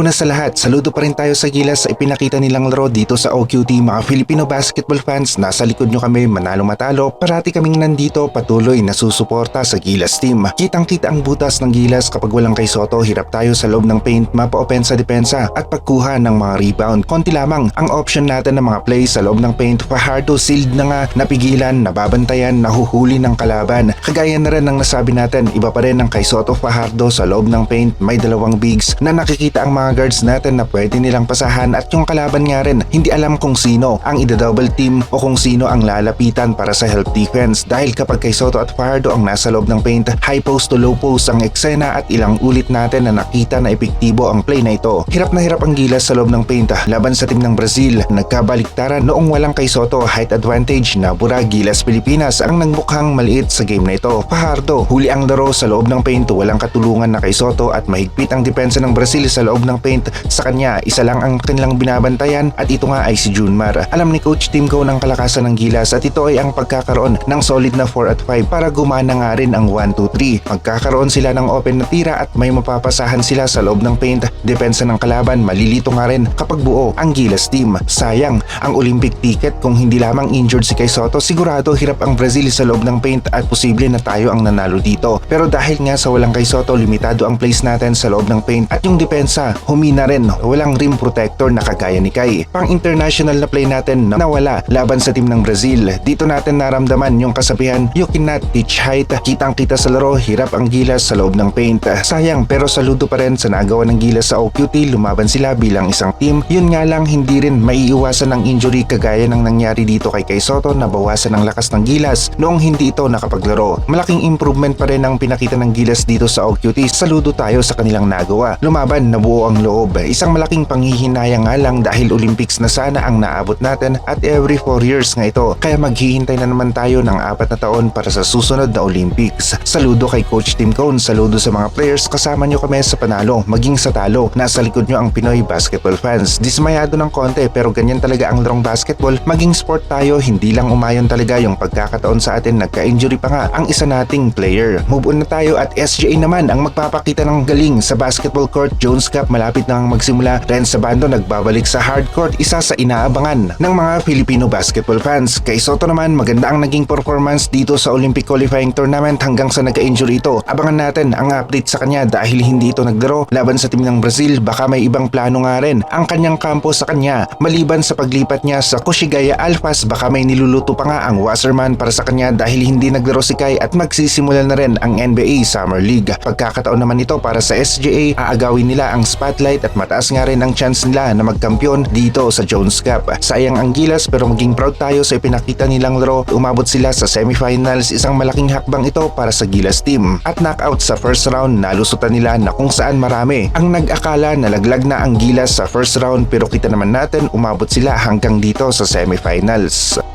Una sa lahat, saludo pa rin tayo sa Gilas sa ipinakita nilang laro dito sa OQT mga Filipino basketball fans. Nasa likod nyo kami manalo matalo. Parati kaming nandito patuloy na susuporta sa Gilas team. Kitang kita ang butas ng Gilas kapag walang kay Soto. Hirap tayo sa loob ng paint, mapa-opensa depensa at pagkuha ng mga rebound. Konti lamang ang option natin ng mga plays sa loob ng paint. Fajardo sealed na nga, napigilan, nababantayan, nahuhuli ng kalaban. Kagaya na rin ng nasabi natin, iba pa rin ang kay Soto Fajardo sa loob ng paint. May dalawang bigs na nakikita ang mga guards natin na pwede nilang pasahan at yung kalaban nga rin, hindi alam kung sino ang ida-double team o kung sino ang lalapitan para sa help defense dahil kapag kay Soto at Fajardo ang nasa loob ng paint, high post to low post ang eksena at ilang ulit natin na nakita na epektibo ang play na ito. Hirap na hirap ang gilas sa loob ng paint ah, laban sa team ng Brazil. Nagkabaliktaran noong walang kay Soto height advantage na bura gilas Pilipinas ang nagmukhang maliit sa game na ito. Fajardo, huli ang laro sa loob ng paint, walang katulungan na kay Soto at mahigpit ang depensa ng Brazil sa loob ng paint. Sa kanya, isa lang ang kanilang binabantayan at ito nga ay si Junmar. Alam ni Coach Tim Go ng kalakasan ng gilas at ito ay ang pagkakaroon ng solid na 4 at 5 para gumana nga rin ang 1-2-3. Magkakaroon sila ng open na tira at may mapapasahan sila sa loob ng paint. Depensa ng kalaban, malilito nga rin kapag buo ang gilas team. Sayang, ang Olympic ticket kung hindi lamang injured si Kay Soto, sigurado hirap ang Brazil sa loob ng paint at posible na tayo ang nanalo dito. Pero dahil nga sa walang Kay Soto, limitado ang plays natin sa loob ng paint at yung depensa, humina rin. Walang rim protector na kagaya ni Kay. Pang international na play natin na nawala laban sa team ng Brazil. Dito natin naramdaman yung kasabihan, you cannot teach height. Kitang kita sa laro, hirap ang gilas sa loob ng paint. Sayang pero saludo pa rin sa nagawa ng gilas sa OQT, lumaban sila bilang isang team. Yun nga lang hindi rin maiiwasan ng injury kagaya ng nangyari dito kay Kay Soto na bawasan ang lakas ng gilas noong hindi ito nakapaglaro. Malaking improvement pa rin ang pinakita ng gilas dito sa OQT. Saludo tayo sa kanilang nagawa. Lumaban, nabuo ang loob. Isang malaking panghihinayang nga lang dahil Olympics na sana ang naabot natin at every 4 years nga ito. Kaya maghihintay na naman tayo ng apat na taon para sa susunod na Olympics. Saludo kay Coach Tim Cone, saludo sa mga players kasama nyo kami sa panalo, maging sa talo. Nasa likod nyo ang Pinoy basketball fans. Dismayado ng konti pero ganyan talaga ang larong basketball. Maging sport tayo, hindi lang umayon talaga yung pagkakataon sa atin. Nagka-injury pa nga ang isa nating player. Move on na tayo at SGA naman ang magpapakita ng galing sa basketball court. Jones Cup malapit na ang magsimula. Ren Sabando nagbabalik sa hard court, isa sa inaabangan ng mga Filipino basketball fans. Kay Soto naman maganda ang naging performance dito sa Olympic Qualifying Tournament hanggang sa nagka-injury ito. Abangan natin ang update sa kanya dahil hindi ito naglaro laban sa team ng Brazil. Baka may ibang plano nga rin ang kanyang kampo sa kanya. Maliban sa paglipat niya sa Kushigaya Alphas, baka may niluluto pa nga ang Wasserman para sa kanya dahil hindi naglaro si Kai at magsisimula na rin ang NBA Summer League. Pagkakataon naman ito para sa SGA, aagawin nila ang spotlight at mataas nga rin ang chance nila na magkampiyon dito sa Jones Cup. Sayang ang gilas pero maging proud tayo sa ipinakita nilang laro. Umabot sila sa semifinals, isang malaking hakbang ito para sa gilas team. At knockout sa first round, nalusutan nila na kung saan marami. Ang nag-akala na laglag na ang gilas sa first round pero kita naman natin umabot sila hanggang dito sa semifinals.